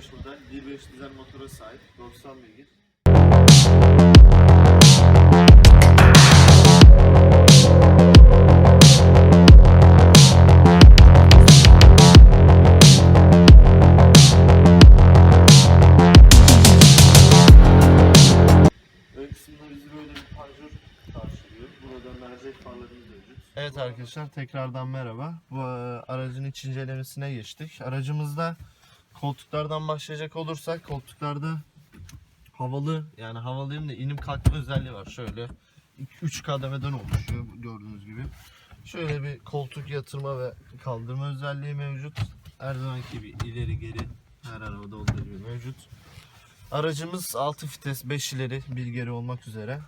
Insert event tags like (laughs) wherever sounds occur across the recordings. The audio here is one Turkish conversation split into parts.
15 model 1.5 dizel motora sahip 90 beygir. Evet arkadaşlar tekrardan merhaba. Bu e, aracın iç incelemesine geçtik. Aracımızda koltuklardan başlayacak olursak koltuklarda havalı yani havalıyım da inim kalkma özelliği var. Şöyle 3 kademeden oluşuyor gördüğünüz gibi. Şöyle bir koltuk yatırma ve kaldırma özelliği mevcut. Her zamanki gibi ileri geri her arabada olduğu gibi mevcut. Aracımız 6 vites 5 ileri 1 geri olmak üzere.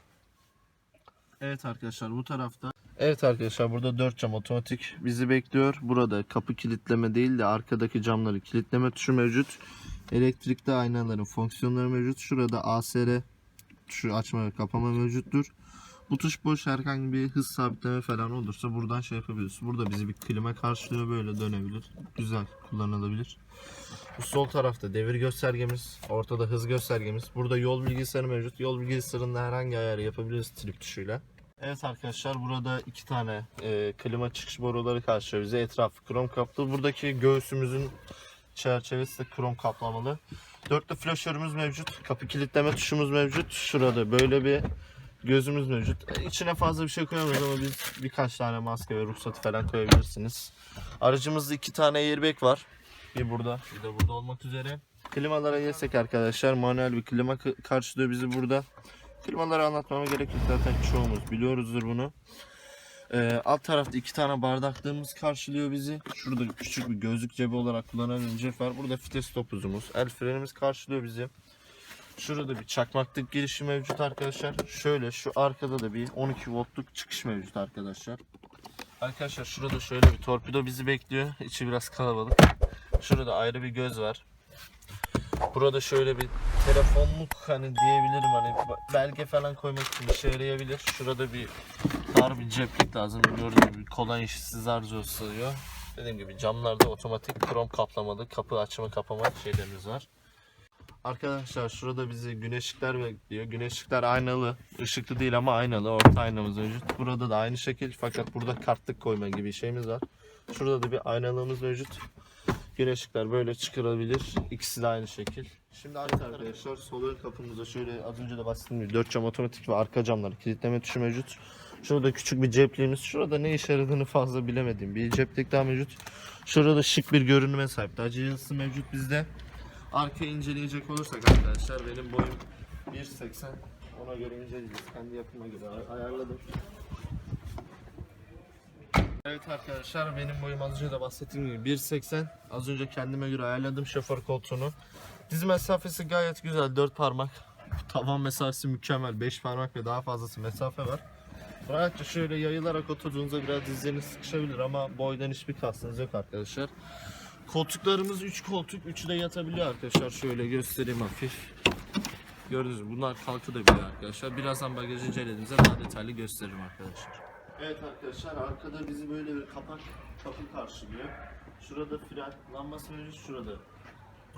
Evet arkadaşlar bu tarafta. Evet arkadaşlar burada 4 cam otomatik bizi bekliyor. Burada kapı kilitleme değil de arkadaki camları kilitleme tuşu mevcut. Elektrikli aynaların fonksiyonları mevcut. Şurada ASR tuşu açma ve kapama mevcuttur. Bu tuş boş herhangi bir hız sabitleme falan olursa buradan şey yapabiliriz. Burada bizi bir klima karşılıyor böyle dönebilir. Güzel kullanılabilir. Bu sol tarafta devir göstergemiz, ortada hız göstergemiz. Burada yol bilgisayarı mevcut. Yol bilgisayarında herhangi ayarı yapabiliriz trip tuşuyla. Evet arkadaşlar burada iki tane e, klima çıkış boruları karşılıyor bize. Etrafı krom kaplı. Buradaki göğsümüzün çerçevesi de krom kaplamalı. Dörtlü flaşörümüz mevcut. Kapı kilitleme tuşumuz mevcut. Şurada böyle bir gözümüz mevcut. E, İçine fazla bir şey koyamıyoruz ama biz birkaç tane maske ve ruhsatı falan koyabilirsiniz. Aracımızda iki tane airbag var. Bir burada, bir de burada olmak üzere. Klimalara gelsek arkadaşlar manuel bir klima karşılıyor bizi burada. Klimaları anlatmama gerek yok zaten çoğumuz biliyoruzdur bunu. Ee, alt tarafta iki tane bardaklığımız karşılıyor bizi. Şurada küçük bir gözlük cebi olarak kullanılan cep var. Burada vites topuzumuz, el frenimiz karşılıyor bizi. Şurada bir çakmaklık girişi mevcut arkadaşlar. Şöyle şu arkada da bir 12 voltluk çıkış mevcut arkadaşlar. Arkadaşlar şurada şöyle bir torpido bizi bekliyor. İçi biraz kalabalık. Şurada ayrı bir göz var. Burada şöyle bir telefonluk hani diyebilirim hani belge falan koymak için işe yarayabilir. Şurada bir dar bir ceplik lazım. Gördüğünüz gibi kolay işsiz zar sığıyor. Dediğim gibi camlarda otomatik krom kaplamalı kapı açma kapama şeylerimiz var. Arkadaşlar şurada bizi güneşlikler bekliyor. Güneşlikler aynalı. ışıklı değil ama aynalı. Orta aynamız mevcut. Burada da aynı şekil fakat burada kartlık koyma gibi şeyimiz var. Şurada da bir aynalığımız mevcut. Güneşlikler böyle çıkarabilir. İkisi de aynı şekil. Şimdi arkadaşlar sol ön kapımızda şöyle az önce de bahsettiğim gibi 4 cam otomatik ve arka camları kilitleme tuşu mevcut. Şurada küçük bir cepliğimiz. Şurada ne işe yaradığını fazla bilemediğim bir ceplik daha mevcut. Şurada şık bir görünüme sahip. Daha cihazı mevcut bizde. Arka inceleyecek olursak arkadaşlar benim boyum 1.80 ona göre inceleyeceğiz. Kendi yapıma göre ay- ayarladım. Evet arkadaşlar benim boyum az önce de bahsettiğim gibi 1.80 az önce kendime göre ayarladım şoför koltuğunu. Diz mesafesi gayet güzel 4 parmak. Tavan mesafesi mükemmel 5 parmak ve daha fazlası mesafe var. Rahatça şöyle yayılarak oturduğunuzda biraz dizleriniz sıkışabilir ama boydan hiçbir kastınız yok arkadaşlar. Koltuklarımız 3 koltuk, 3'ü de yatabiliyor arkadaşlar. Şöyle göstereyim hafif. Gördünüz mü? Bunlar kalkabiliyor arkadaşlar. Birazdan bagajı incelediğimizde daha detaylı gösteririm arkadaşlar. Evet arkadaşlar arkada bizi böyle bir kapak kapı karşılıyor. Şurada fren lambası mevcut şurada.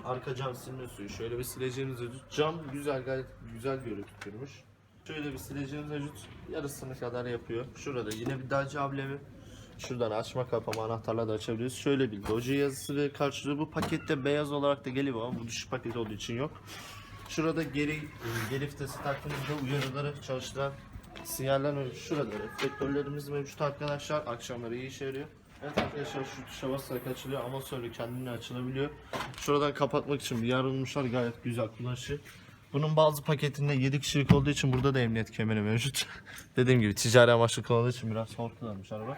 Arka cam silme suyu. Şöyle bir sileceğimiz mevcut. Cam güzel gayet güzel görünüyormuş. Şöyle bir sileceğimiz mevcut. Yarısını kadar yapıyor. Şurada yine bir Dacia ablemi. Şuradan açma kapama anahtarla da açabiliriz. Şöyle bir Doji yazısı ve karşılığı bu pakette beyaz olarak da geliyor ama bu düşük paket olduğu için yok. Şurada geri e, geri vitesi taktığımızda uyarıları çalıştıran sinyaller. Şurada reflektörlerimiz mevcut arkadaşlar. Akşamları iyi işe yarıyor. Evet arkadaşlar şu tuşa basarak açılıyor ama sonra kendine açılabiliyor. Şuradan kapatmak için bir yer bulmuşlar gayet güzel kullanışı. Bunun bazı paketinde 7 kişilik olduğu için burada da emniyet kemeri mevcut. (laughs) Dediğim gibi ticari amaçlı kullanıldığı için biraz zor kullanmış araba.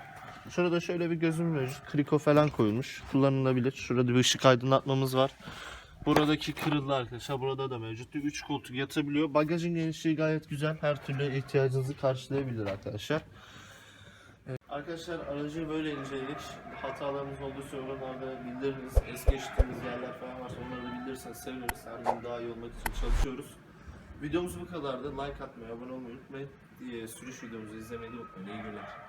Şurada şöyle bir gözüm mevcut. Kriko falan koyulmuş. Kullanılabilir. Şurada bir ışık aydınlatmamız var. Buradaki kırıldı arkadaşlar. Burada da mevcut. 3 koltuk yatabiliyor. Bagajın genişliği gayet güzel. Her türlü ihtiyacınızı karşılayabilir arkadaşlar. Arkadaşlar aracı böyle inceledik. Hatalarımız olduysa yorumlarda bildiririz. Es geçtiğimiz yerler falan varsa onları da bildirirseniz seviniriz. Her gün daha iyi olmak için çalışıyoruz. Videomuz bu kadardı. Like atmayı, abone olmayı unutmayın. Ee, Sürüş videomuzu izlemeyi de unutmayın. İyi günler.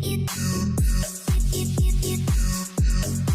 If you, you, you, you,